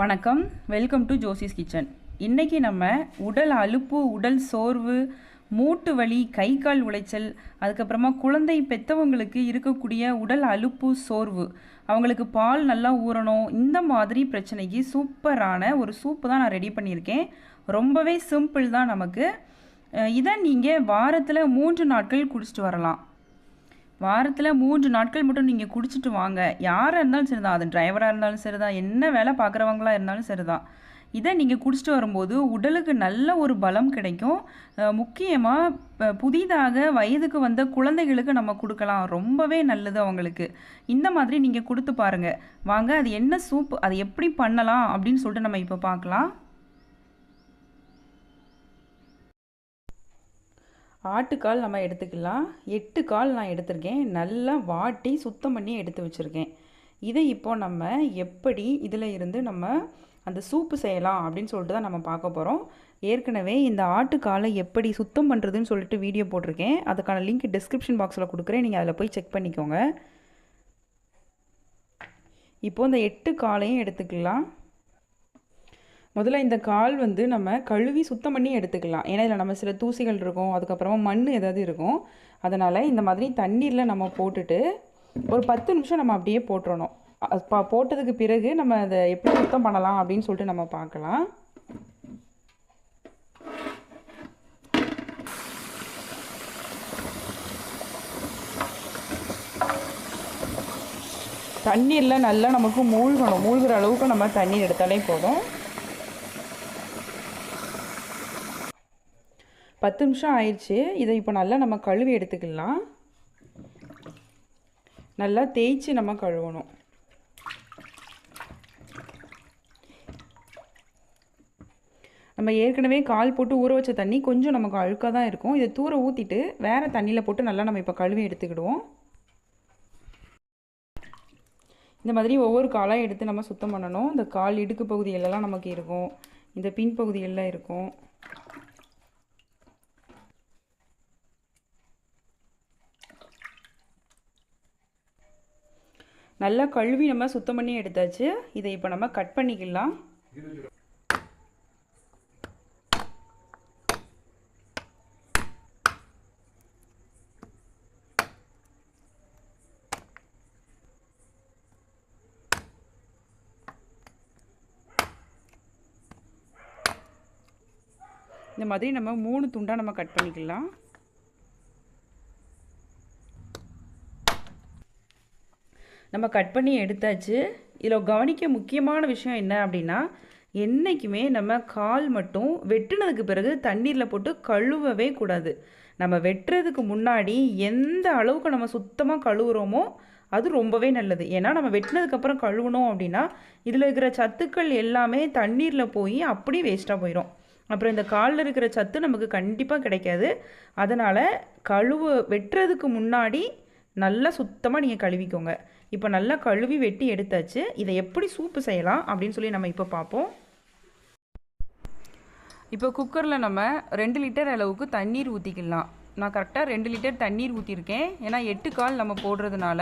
வணக்கம். Welcome to Josie's kitchen இன்றைக்கி நம்ம உடல் அலுப்பு உடல் சோர்வு மூட்டு வலி கை கால் உளைச்சல் அதுக்கப்புறமா குழந்தை பெற்றவங்களுக்கு இருக்கக்கூடிய உடல் அலுப்பு சோர்வு அவங்களுக்கு பால் நல்லா ஊறணும் இந்த மாதிரி பிரச்சனைக்கு சூப்பரான ஒரு சூப்பு தான் நான் ரெடி பண்ணியிருக்கேன். ரொம்பவே சிம்பிள் தான் நமக்கு. இதை நீங்கள் வாரத்தில் மூன்று நாட்கள் குடிச்சிட்டு வரலாம். வாரத்தில் மூன்று நாட்கள் மட்டும் நீங்கள் குடிச்சிட்டு வாங்க. யாராக இருந்தாலும் சரி தான் அது டிரைவராக இருந்தாலும் சரிதான். என்ன வேலை பார்க்குறவங்களா இருந்தாலும் சரி தான் இதை நீங்கள் குடிச்சிட்டு வரும்போது உடலுக்கு நல்ல ஒரு பலம் கிடைக்கும். முக்கியமாக புதிதாக வயதுக்கு வந்த குழந்தைகளுக்கு நம்ம கொடுக்கலாம். ரொம்பவே நல்லது அவங்களுக்கு. இந்த மாதிரி நீங்கள் கொடுத்து பாருங்கள் வாங்க அது என்ன சூப் அதை எப்படி பண்ணலாம் அப்படின்னு சொல்லிட்டு நம்ம இப்போ பார்க்கலாம். ஆட்டுக்கால் நம்ம எடுத்துக்கலாம். எட்டு கால் நான் எடுத்திருக்கேன். நல்லா வாட்டி சுத்தம் பண்ணி எடுத்து வச்சுருக்கேன். இதை இப்போ நம்ம எப்படி இதில் இருந்து நம்ம அந்த சூப்பு செய்யலாம் அப்படின்னு சொல்லிட்டு தான் நம்ம பார்க்க போகிறோம் ஏற்கனவே இந்த ஆட்டுக்காலை எப்படி சுத்தம் பண்ணுறதுன்னு சொல்லிட்டு வீடியோ போட்டிருக்கேன். அதுக்கான லிங்க் டிஸ்கிரிப்ஷன் பாக்ஸில் கொடுக்குறேன். நீங்கள் அதில் போய் செக் பண்ணிக்கோங்க. இப்போது இந்த எட்டு காலையும் எடுத்துக்கலாம். முதல்ல இந்த கால் வந்து நம்ம கழுவி சுத்தம் பண்ணி எடுத்துக்கலாம். ஏன்னா இதில் நம்ம சில தூசிகள் இருக்கும் அதுக்கப்புறமா மண் ஏதாவது இருக்கும். அதனால் இந்த மாதிரி தண்ணீரில் நம்ம போட்டுட்டு ஒரு பத்து நிமிஷம் நம்ம அப்படியே போட்டுறணும். போட்டதுக்கு பிறகு நம்ம அதை எப்படி சுத்தம் பண்ணலாம் அப்படின்னு சொல்லிட்டு நம்ம பார்க்கலாம். தண்ணீரில் நல்லா நமக்கு மூழ்கணும். மூழ்கிற அளவுக்கு நம்ம தண்ணீர் எடுத்தாலே போதும். பத்து நிமிஷம் ஆயிடுச்சு. இதை இப்போ நல்லா நம்ம கழுவி எடுத்துக்கலாம். நல்லா தேய்ச்சி நம்ம கழுவணும். நம்ம ஏற்கனவே கால் போட்டு ஊற வச்ச தண்ணி கொஞ்சம் நமக்கு அழுக்காக தான் இருக்கும். இதை தூர ஊற்றிட்டு வேறு தண்ணியில் போட்டு நல்லா நம்ம இப்போ கழுவி எடுத்துக்கிடுவோம். இந்த மாதிரி ஒவ்வொரு காலாக எடுத்து நம்ம சுத்தம் பண்ணணும். இந்த கால் இடுக்கு பகுதிகளெல்லாம் நமக்கு இருக்கும். இந்த பின் பகுதிகளில் இருக்கும். நல்லா கழுவி நம்ம சுத்தம் பண்ணி எடுத்தாச்சு. இதை இப்போ நம்ம கட் பண்ணிக்கலாம். இந்த மாதிரி நம்ம மூணு துண்டாக நம்ம கட் பண்ணிக்கலாம். நம்ம கட் பண்ணி எடுத்தாச்சு. இதில் கவனிக்க முக்கியமான விஷயம் என்ன அப்படின்னா என்றைக்குமே நம்ம கால் மட்டும் வெட்டினதுக்கு பிறகு தண்ணீரில் போட்டு கழுவவே கூடாது. நம்ம வெட்டுறதுக்கு முன்னாடி எந்த அளவுக்கு நம்ம சுத்தமாக கழுவுறோமோ அது ரொம்பவே நல்லது. ஏன்னா நம்ம வெட்டினதுக்கப்புறம் கழுவணும் அப்படின்னா இதில் இருக்கிற சத்துக்கள் எல்லாமே தண்ணீரில் போய் அப்படியே வேஸ்ட்டாக போயிடும் அப்புறம் இந்த காலில் இருக்கிற சத்து நமக்கு கண்டிப்பாக கிடைக்காது. அதனால் கழுவு வெட்டுறதுக்கு முன்னாடி நல்லா சுத்தமாக நீங்கள் கழுவிக்கோங்க. இப்போ நல்லா கழுவி வெட்டி எடுத்தாச்சு. இதை எப்படி சூப்பு செய்யலாம் அப்படின்னு சொல்லி நம்ம இப்போ பார்ப்போம். இப்போ குக்கரில் நம்ம ரெண்டு லிட்டர் அளவுக்கு தண்ணீர் ஊற்றிக்கலாம் நான் கரெக்டாக ரெண்டு லிட்டர் தண்ணீர் ஊற்றிருக்கேன் ஏன்னா எட்டு கால் நம்ம போடுறதுனால.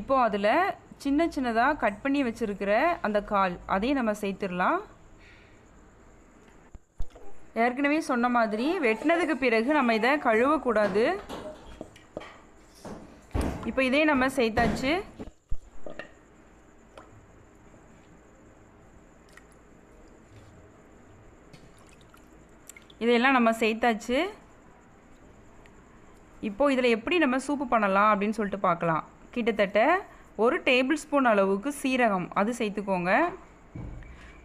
இப்போது அதில் சின்ன சின்னதாக கட் பண்ணி வச்சுருக்கிற அந்த கால் அதையும் நம்ம சேர்த்துடலாம். ஏற்கனவே சொன்ன மாதிரி வெட்டினதுக்கு பிறகு நம்ம இதை கழுவக்கூடாது. இப்போ இதே நம்ம சேர்த்தாச்சு. இதையெல்லாம் நம்ம சேர்த்தாச்சு. இப்போது இதில் எப்படி நம்ம சூப்பு பண்ணலாம் அப்படின்னு சொல்லிட்டு பார்க்கலாம். கிட்டத்தட்ட ஒரு டேபிள் ஸ்பூன் அளவுக்கு சீரகம் அது சேர்த்துக்கோங்க.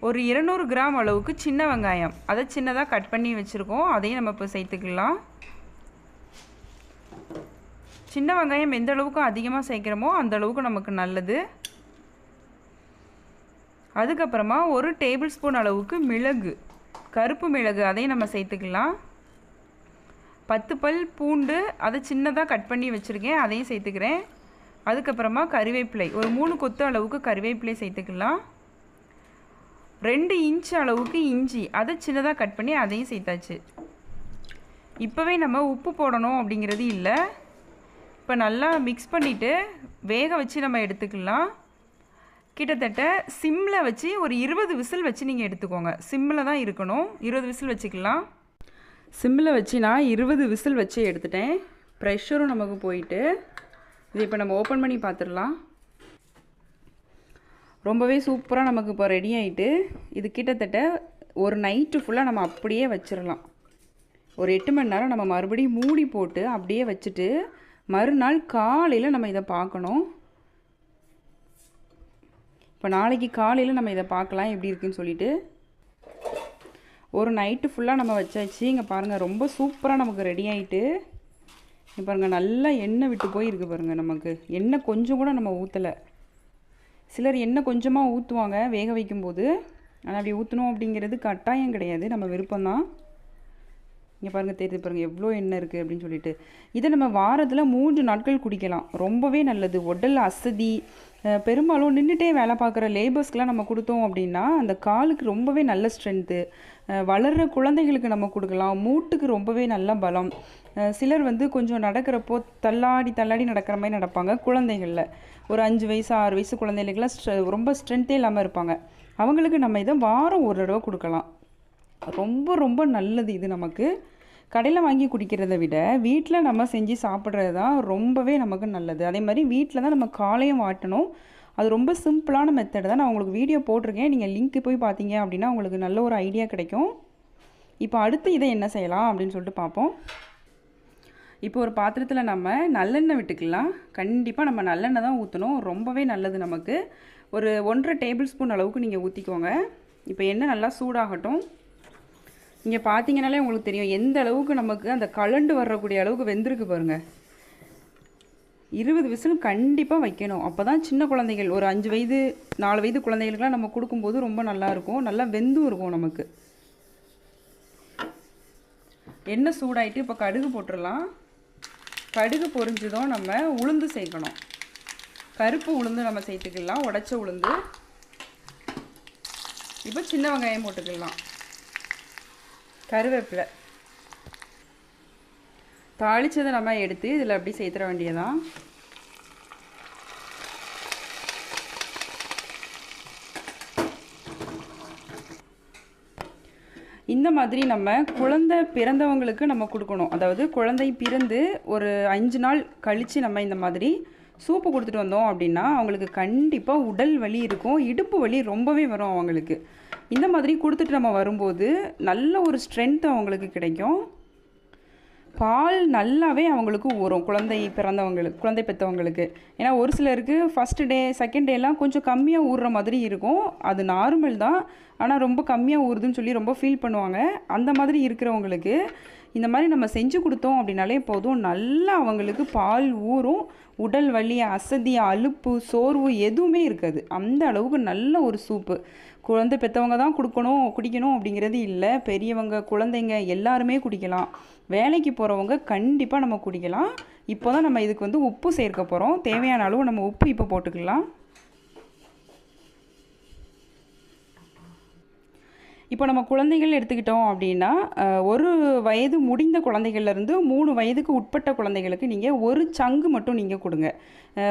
ஒரு இருநூறு கிராம் அளவுக்கு சின்ன வெங்காயம் அதை சின்னதாக கட் பண்ணி வச்சுருக்கோம். அதையும் நம்ம இப்போ சேர்த்துக்கலாம். சின்ன வெங்காயம் எந்த அளவுக்கு அதிகமாக சேர்க்குறோமோ அந்த அளவுக்கு நமக்கு நல்லது. அதுக்கப்புறமா ஒரு டேபிள் ஸ்பூன் அளவுக்கு மிளகு கருப்பு மிளகு அதையும் நம்ம சேர்த்துக்கலாம். பத்து பல் பூண்டு அதை சின்னதாக கட் பண்ணி வச்சுருக்கேன் அதையும் சேர்த்துக்கிறேன். அதுக்கப்புறமா கறிவேப்பிலை ஒரு மூணு கொத்து அளவுக்கு கறிவேப்பிலை சேர்த்துக்கலாம். ரெண்டு இன்ச் அளவுக்கு இஞ்சி அதை சின்னதாக கட் பண்ணி அதையும் சேர்த்தாச்சு. இப்போவே நம்ம உப்பு போடணும் அப்படிங்கிறது இல்லை. இப்போ நல்லா மிக்ஸ் பண்ணிவிட்டு வேக வச்சு நம்ம எடுத்துக்கலாம். கிட்டத்தட்ட சிம்மில் வச்சு ஒரு இருபது விசில் வச்சு நீங்கள் எடுத்துக்கோங்க. சிம்மில் தான் இருக்கணும். இருபது விசில் வச்சுக்கலாம். சிம்மில் வச்சு நான் இருபது விசில் வச்சு எடுத்துட்டேன். ப்ரெஷரும் நமக்கு போயிட்டு இது இப்போ நம்ம ஓப்பன் பண்ணி பார்த்துடலாம். ரொம்பவே சூப்பராக நமக்கு இப்போ ரெடி ஆகிட்டு இது கிட்டத்தட்ட ஒரு நைட்டு ஃபுல்லாக நம்ம அப்படியே வச்சிடலாம். ஒரு எட்டு மணி நேரம் நம்ம மறுபடியும் மூடி போட்டு அப்படியே வச்சுட்டு மறுநாள் காலையில் நம்ம இதை பார்க்கணும். இப்போ நாளைக்கு காலையில் நம்ம இதை பார்க்கலாம் எப்படி இருக்குன்னு சொல்லிட்டு. ஒரு நைட்டு ஃபுல்லாக நம்ம வச்சாச்சு. இங்கே பாருங்கள் ரொம்ப சூப்பராக நமக்கு ரெடி ஆகிட்டு இங்கே பாருங்கள் நல்லா எண்ணெய் விட்டு போயிருக்கு பாருங்கள் நமக்கு. எண்ணெய் கொஞ்சம் கூட நம்ம ஊற்றலை சிலர் எண்ணெய் கொஞ்சமாக ஊற்றுவாங்க வேக வைக்கும்போது. ஆனால் அப்படி ஊற்றணும் அப்படிங்கிறது கட்டாயம் கிடையாது. நம்ம விருப்பம்தான். இங்கே பாருங்கள் தெரியுது பாருங்கள் எவ்வளோ எண்ணெய் இருக்குது அப்படின்னு சொல்லிட்டு. இதை நம்ம வாரத்தில் மூன்று நாட்கள் குடிக்கலாம். ரொம்பவே நல்லது. உடல் அசதி பெரும்பாலும் நின்றுட்டே வேலை பார்க்குற லேபர்ஸ்க்கெலாம் நம்ம கொடுத்தோம் அப்படின்னா அந்த காலுக்கு ரொம்பவே நல்ல ஸ்ட்ரென்த்து வளர்கிற குழந்தைகளுக்கு நம்ம கொடுக்கலாம். மூட்டுக்கு ரொம்பவே நல்ல பலம். சிலர் வந்து கொஞ்சம் நடக்கிறப்போ தள்ளாடி தள்ளாடி நடக்கிற மாதிரி நடப்பாங்க குழந்தைகளில். ஒரு அஞ்சு வயசு ஆறு வயசு குழந்தைகளுக்கெல்லாம் ஸ்ட்ரெ ரொம்ப ஸ்ட்ரென்த்தே இல்லாமல் இருப்பாங்க. அவங்களுக்கு நம்ம இதை வாரம் ஒரு தடவை கொடுக்கலாம். ரொம்ப ரொம்ப நல்லது இது நமக்கு. கடையில் வாங்கி குடிக்கிறத விட வீட்டில் நம்ம செஞ்சு சாப்பிட்றது தான் ரொம்பவே நமக்கு நல்லது. அதே மாதிரி வீட்டில் தான் நம்ம காலையும் வாட்டணும். அது ரொம்ப சிம்பிளான மெத்தடு தான். நான் உங்களுக்கு வீடியோ போட்டிருக்கேன். நீங்கள் லிங்க்கு போய் பார்த்தீங்க அப்படின்னா உங்களுக்கு நல்ல ஒரு ஐடியா கிடைக்கும். இப்போ அடுத்து இதை என்ன செய்யலாம் அப்படின்னு சொல்லிட்டு பார்ப்போம். இப்போ ஒரு பாத்திரத்தில் நம்ம நல்லெண்ணெய் விட்டுக்கலாம். கண்டிப்பாக நம்ம நல்லெண்ணெய் தான் ஊற்றணும் ரொம்பவே நல்லது நமக்கு. ஒரு ஒன்றரை டேபிள் ஸ்பூன் அளவுக்கு நீங்கள் ஊற்றிக்கோங்க இப்போ எண்ணெய் நல்லா சூடாகட்டும். இங்கே பார்த்தீங்கனாலே உங்களுக்கு தெரியும் எந்த அளவுக்கு நமக்கு அந்த கலண்டு வரக்கூடிய அளவுக்கு வெந்திருக்கு பாருங்கள் இருபது விசில் கண்டிப்பாக வைக்கணும். அப்போ தான் சின்ன குழந்தைகள் ஒரு அஞ்சு வயது நாலு வயது குழந்தைகளுக்குலாம் நம்ம கொடுக்கும்போது ரொம்ப நல்லாயிருக்கும் நல்லா வெந்தும் இருக்கும் நமக்கு. எண்ணெய் சூடாயிட்டு இப்போ கடுகு போட்டுடலாம் கடுகு பொரிஞ்சதும் நம்ம உளுந்து சேர்க்கணும். கருப்பு உளுந்து நம்ம சேர்த்துக்கலாம் உடச்ச உளுந்து. இப்போ சின்ன வெங்காயம் போட்டுக்கலாம். கருவேப்பிலை. தாளிச்சதை நம்ம எடுத்து இதில் அப்படி சேர்த்துற வேண்டியதான் இந்த மாதிரி நம்ம குழந்தை பிறந்தவங்களுக்கு நம்ம கொடுக்கணும். அதாவது குழந்தை பிறந்து ஒரு அஞ்சு நாள் கழித்து நம்ம இந்த மாதிரி சூப்பு கொடுத்துட்டு வந்தோம் அப்படின்னா அவங்களுக்கு கண்டிப்பாக உடல் வலி இருக்கும் இடுப்பு வலி ரொம்பவே வரும் அவங்களுக்கு. இந்த மாதிரி கொடுத்துட்டு நம்ம வரும்போது நல்ல ஒரு ஸ்ட்ரென்த் அவங்களுக்கு கிடைக்கும். பால் நல்லாவே அவங்களுக்கு ஊறும் குழந்தை பிறந்தவங்களுக்கு குழந்தை பெற்றவங்களுக்கு. ஏன்னா ஒரு சிலருக்கு ஃபஸ்ட்டு டே செகண்ட் டேலாம் கொஞ்சம் கம்மியாக ஊறுற மாதிரி இருக்கும். அது நார்மல் தான். ஆனால் ரொம்ப கம்மியாக ஊறுதுன்னு சொல்லி ரொம்ப ஃபீல் பண்ணுவாங்க. அந்த மாதிரி இருக்கிறவங்களுக்கு இந்த மாதிரி நம்ம செஞ்சு கொடுத்தோம் அப்படின்னாலே போதும். நல்லா அவங்களுக்கு பால் ஊறும் உடல் வலி அசதி அலுப்பு சோர்வு எதுவுமே இருக்காது. அந்த அளவுக்கு நல்ல ஒரு சூப்பு. குழந்தை பெற்றவங்க தான் கொடுக்கணும் குடிக்கணும் அப்படிங்கிறது இல்லை. பெரியவங்க குழந்தைங்க எல்லாருமே குடிக்கலாம். வேலைக்கு போகிறவங்க கண்டிப்பாக நம்ம குடிக்கலாம். இப்போ தான் நம்ம இதுக்கு வந்து உப்பு சேர்க்க போகிறோம் தேவையான அளவு நம்ம உப்பு இப்போ போட்டுக்கலாம். இப்போ நம்ம குழந்தைகள் எடுத்துக்கிட்டோம் அப்படின்னா ஒரு வயது முடிந்த குழந்தைகள்லேருந்து மூணு வயதுக்கு உட்பட்ட குழந்தைகளுக்கு நீங்கள் ஒரு சங்கு மட்டும் நீங்கள் கொடுங்க.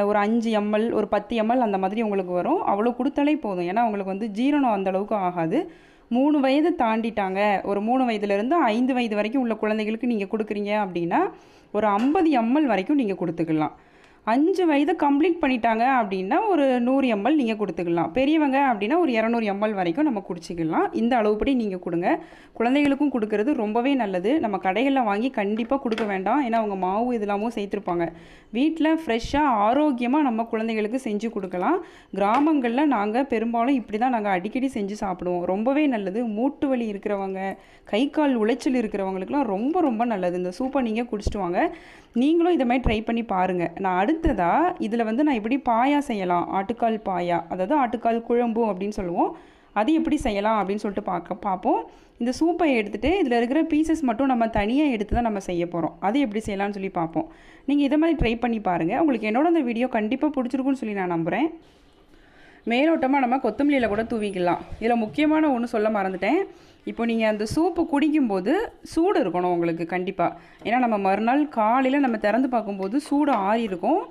ஒரு அஞ்சு எம்எல் ஒரு பத்து எம்எல் அந்த மாதிரி உங்களுக்கு வரும். அவ்வளோ கொடுத்தாலே போதும். ஏன்னா அவங்களுக்கு வந்து ஜீரணம் அந்த அளவுக்கு ஆகாது. மூணு வயது தாண்டிட்டாங்க. ஒரு மூணு வயதுலேருந்து ஐந்து வயது வரைக்கும் உள்ள குழந்தைகளுக்கு நீங்கள் கொடுக்குறீங்க அப்படின்னா ஒரு ஐம்பது எம்எல் வரைக்கும் நீங்கள் கொடுத்துக்கலாம். அஞ்சு வயது கம்ப்ளீட் பண்ணிட்டாங்க அப்படின்னா ஒரு நூறு எம்எல் நீங்கள் கொடுத்துக்கலாம். பெரியவங்க அப்படின்னா ஒரு இரநூறு எம்எல் வரைக்கும் நம்ம குடிச்சிக்கலாம். இந்த அளவுப்படி நீங்கள் கொடுங்க. குழந்தைகளுக்கும் கொடுக்கறது ரொம்பவே நல்லது. நம்ம கடைகளில் வாங்கி கண்டிப்பாக கொடுக்க வேண்டாம். ஏன்னா அவங்க மாவு இதெல்லாமும் சேர்த்துருப்பாங்க. வீட்டில் ஃப்ரெஷ்ஷாக ஆரோக்கியமாக நம்ம குழந்தைகளுக்கு செஞ்சு கொடுக்கலாம். கிராமங்களில் நாங்கள் பெரும்பாலும் இப்படி தான் நாங்கள் அடிக்கடி செஞ்சு சாப்பிடுவோம். ரொம்பவே நல்லது. மூட்டு வலி இருக்கிறவங்க கை கால் உளைச்சல் இருக்கிறவங்களுக்குலாம் ரொம்ப ரொம்ப நல்லது. இந்த சூப்பை நீங்கள் குடிச்சிட்டு வாங்க. நீங்களும் இதை மாதிரி ட்ரை பண்ணி பாருங்கள் நான் அடுத்ததாக இதில் வந்து நான் எப்படி பாயா செய்யலாம்? ஆட்டுக்கால் பாயா அதாவது ஆட்டுக்கால் குழம்பு அப்படின்னு சொல்லுவோம். அது எப்படி செய்யலாம் அப்படின்னு சொல்லிட்டு பார்க்க பார்ப்போம். இந்த சூப்பை எடுத்துகிட்டு இதில் இருக்கிற பீசஸ் மட்டும் நம்ம தனியாக எடுத்து தான் நம்ம செய்ய போகிறோம் அது எப்படி செய்யலாம்னு சொல்லி பார்ப்போம். நீங்கள் இதை மாதிரி ட்ரை பண்ணி பாருங்கள் உங்களுக்கு என்னோட அந்த வீடியோ கண்டிப்பாக பிடிச்சிருக்குன்னு சொல்லி நான் நம்புகிறேன் மேலோட்டமாக நம்ம கொத்தமல்லியில் கூட தூவிக்கலாம். இதில் முக்கியமான ஒன்று சொல்ல மறந்துட்டேன். இப்போ நீங்கள் அந்த சூப்பு குடிக்கும்போது சூடு இருக்கணும் உங்களுக்கு கண்டிப்பாக ஏன்னா நம்ம மறுநாள் காலையில் நம்ம திறந்து பார்க்கும்போது சூடு ஆறி இருக்கும்.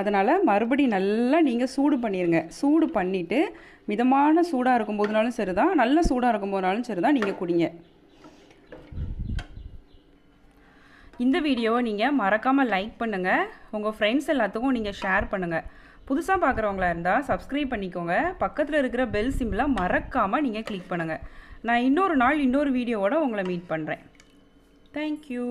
அதனால் மறுபடி நல்லா நீங்கள் சூடு பண்ணிடுங்க சூடு பண்ணிவிட்டு மிதமான சூடாக இருக்கும் போதுனாலும் சரி தான் நல்ல சூடாக இருக்கும் போதுனாலும் சரி தான் நீங்கள் குடிங்க. இந்த வீடியோவை நீங்கள் மறக்காமல் லைக் பண்ணுங்கள் உங்கள் ஃப்ரெண்ட்ஸ் எல்லாத்துக்கும் நீங்கள் ஷேர் பண்ணுங்கள் புதுசாக பார்க்குறவங்களா இருந்தால் சப்ஸ்கிரைப் பண்ணிக்கோங்க. பக்கத்தில் இருக்கிற பெல் சிம்பிளை மறக்காமல் நீங்கள் கிளிக் பண்ணுங்கள் நான் இன்னொரு நாள் இன்னொரு வீடியோவோட உங்களை மீட் பண்ணுறேன் தேங்க்யூ